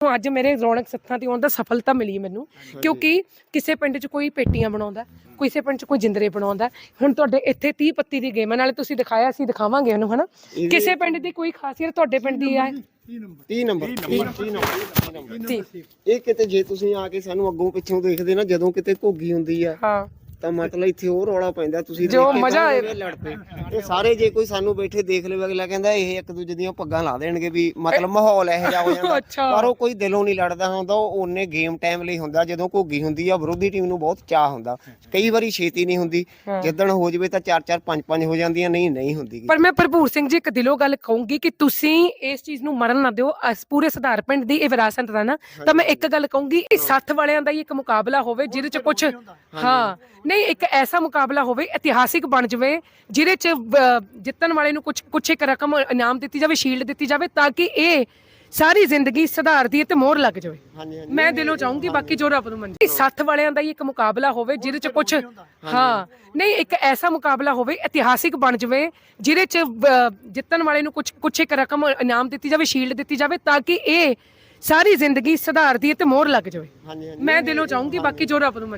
ਨੂੰ ਅੱਜ ਮੇਰੇ ਰੌਣਕ ਸੱਥਾਂ ਤੇ ਆਉਣ ਦਾ ਸਫਲਤਾ ਮਿਲੀ ਮੈਨੂੰ ਕਿਉਂਕਿ ਕਿਸੇ ਪਿੰਡ 'ਚ ਕੋਈ ਪੇਟੀਆਂ ਬਣਾਉਂਦਾ ਕਿਸੇ ਪਿੰਡ 'ਚ ਕੋਈ ਜਿੰਦਰੇ ਬਣਾਉਂਦਾ ਹੁਣ ਤੁਹਾਡੇ ਇੱਥੇ 30 ਪੱਤੀ ਦੀ ਗੇਮ ਨਾਲੇ ਤੁਸੀਂ ਦਿਖਾਇਆ ਅਸੀਂ ਦਿਖਾਵਾਂਗੇ ਉਹਨੂੰ ਹਨਾ? ਕਿਸੇ ਪਿੰਡ ਦੀ ਕੋਈ ਖਾਸੀਅਤ ਤੁਹਾਡੇ ਪਿੰਡ ਦੀ ਆ? 30 ਨੰਬਰ। 30 ਨੰਬਰ ਇਹ ਕਿਤੇ ਜੇ ਤੁਸੀਂ ਆ ਕੇ ਸਾਨੂੰ ਅੱਗੋਂ ਪਿੱਛੋਂ ਦੇਖਦੇ ਨਾ ਜਦੋਂ ਕਿਤੇ ਘੁੱਗੀ ਹੁੰਦੀ ਆ ਹਾਂ। ਤਾਂ ਮਤਲਬ ਇੱਥੇ ਹੋਰ ਰੌਲਾ ਪੈਂਦਾ ਤੁਸੀਂ ਜੋ ਮਜ਼ਾ ਕਹੋਗੇ ਲੜ ਪਏ। ਇਹ ਸਾਰੇ ਜੇ ਕੋਈ ਸਾਨੂੰ ਬੈਠੇ ਦੇਖ ਲਵੇ ਅਗਲਾ ਕਹਿੰਦਾ ਇਹ ਇੱਕ ਦੂਜੇ ਦੀਆਂ ਪੱਗਾਂ ਲਾ ਦੇਣਗੇ ਵੀ ਮਤਲਬ ਮਾਹੌਲ ਇਹੋ ਜਿਹਾ ਹੋ ਜਾਂਦਾ। ਪਰ ਉਹ ਕੋਈ ਦਿਲੋਂ ਨਹੀਂ ਲੜਦਾ ਹੁੰਦਾ ਉਹ ਉਹਨੇ ਗੇਮ ਟਾਈਮ ਲਈ ਹੁੰਦਾ ਜਦੋਂ ਘੁੱਗੀ ਹੁੰਦੀ ਆ ਵਿਰੋਧੀ ਟੀਮ ਨੂੰ ਬਹੁਤ ਚਾਹ ਹੁੰਦਾ। ਕਈ ਵਾਰੀ ਛੇਤੀ ਨਹੀਂ ਹੁੰਦੀ। ਜਿੱਦਣ ਹੋ ਜਵੇ ਤਾਂ 4-4 5-5 ਹੋ ਜਾਂਦੀਆਂ ਨਹੀਂ ਨਹੀਂ ਹੁੰਦੀ। ਪਰ ਮੈਂ ਭਰਪੂਰ ਸਿੰਘ ਜੀ ਇੱਕ ਦਿਲੋਂ ਗੱਲ ਕਹੂੰਗੀ ਕਿ ਤੁਸੀਂ ਇਸ ਚੀਜ਼ ਨੂੰ ਮਰਨ ਨਾ ਦਿਓ ਅਸ ਪੂਰੇ ਸੁਧਾਰ ਪਿੰਡ ਦੀ ਇਹ ਵਿਰਾਸਤ ਦਾ ਨਾ। ਤਾਂ ਮੈਂ ਇੱਕ ਗੱਲ ਕਹੂੰਗੀ ਕਿ ਸੱਥ ਵਾਲਿਆਂ ਦਾ ਹੀ ਇੱਕ ਮੁਕਾਬਲਾ ਹੋਵੇ ਜਿਹਦੇ ਚ ਕੁਝ ਹਾਂ ਨਹੀਂ ਇੱਕ ਐਸਾ ਮੁਕਾਬਲਾ ਹੋਵੇ ਇਤਿਹਾਸਿਕ ਬਣ ਜਾਵੇ ਜਿਹਦੇ ਚ ਜਿੱਤਣ ਵਾਲੇ ਨੂੰ ਕੁਝ ਕੁਝ ਇੱਕ ਰਕਮ ਇਨਾਮ ਦਿੱਤੀ ਜਾਵੇ ਸ਼ੀਲਡ ਦਿੱਤੀ ਜਾਵੇ ਤਾਂ ਕਿ ਇਹ ਸਾਰੀ ਜ਼ਿੰਦਗੀ ਸੁਧਾਰਦੀ ਤੇ ਮੋਹਰ ਲੱਗ ਜਾਵੇ। ਮੈਂ ਦਿਲੋਂ ਚਾਹੂੰਗੀ ਬਾਕੀ ਜੋ ਰੱਬ ਨੂੰ ਮੰਜ਼ੂਰ ਸੱਥ ਵਾਲਿਆਂ ਦਾ ਹੀ ਇੱਕ ਮੁਕਾਬਲਾ ਹੋਵੇ ਜਿਹਦੇ ਚ ਕੁਝ ਹਾਂ। ਨਹੀਂ ਇੱਕ ਐਸਾ ਮੁਕਾਬਲਾ ਹੋਵੇ ਇਤਿਹਾਸਿਕ ਬਣ ਜਾਵੇ ਜਿਹਦੇ ਚ ਜਿੱਤਣ ਵਾਲੇ ਨੂੰ ਕੁਝ ਕੁਝ ਇੱਕ ਰਕਮ ਇਨਾਮ ਦਿੱਤੀ ਜਾਵੇ ਸ਼ੀਲਡ ਦਿੱਤੀ ਜਾਵੇ ਤਾਂ ਕਿ ਇਹ ਸਾਰੀ ਜ਼ਿੰਦਗੀ ਸੁਧਾਰਦੀ ਤੇ ਮੋਹਰ ਲੱਗ ਜਾਵੇ। ਮੈਂ ਦਿਲੋਂ ਚਾਹੂੰਗੀ ਬਾਕੀ ਜੋ ਰੱਬ ਨੂੰ ਮੰਜ਼ੂਰ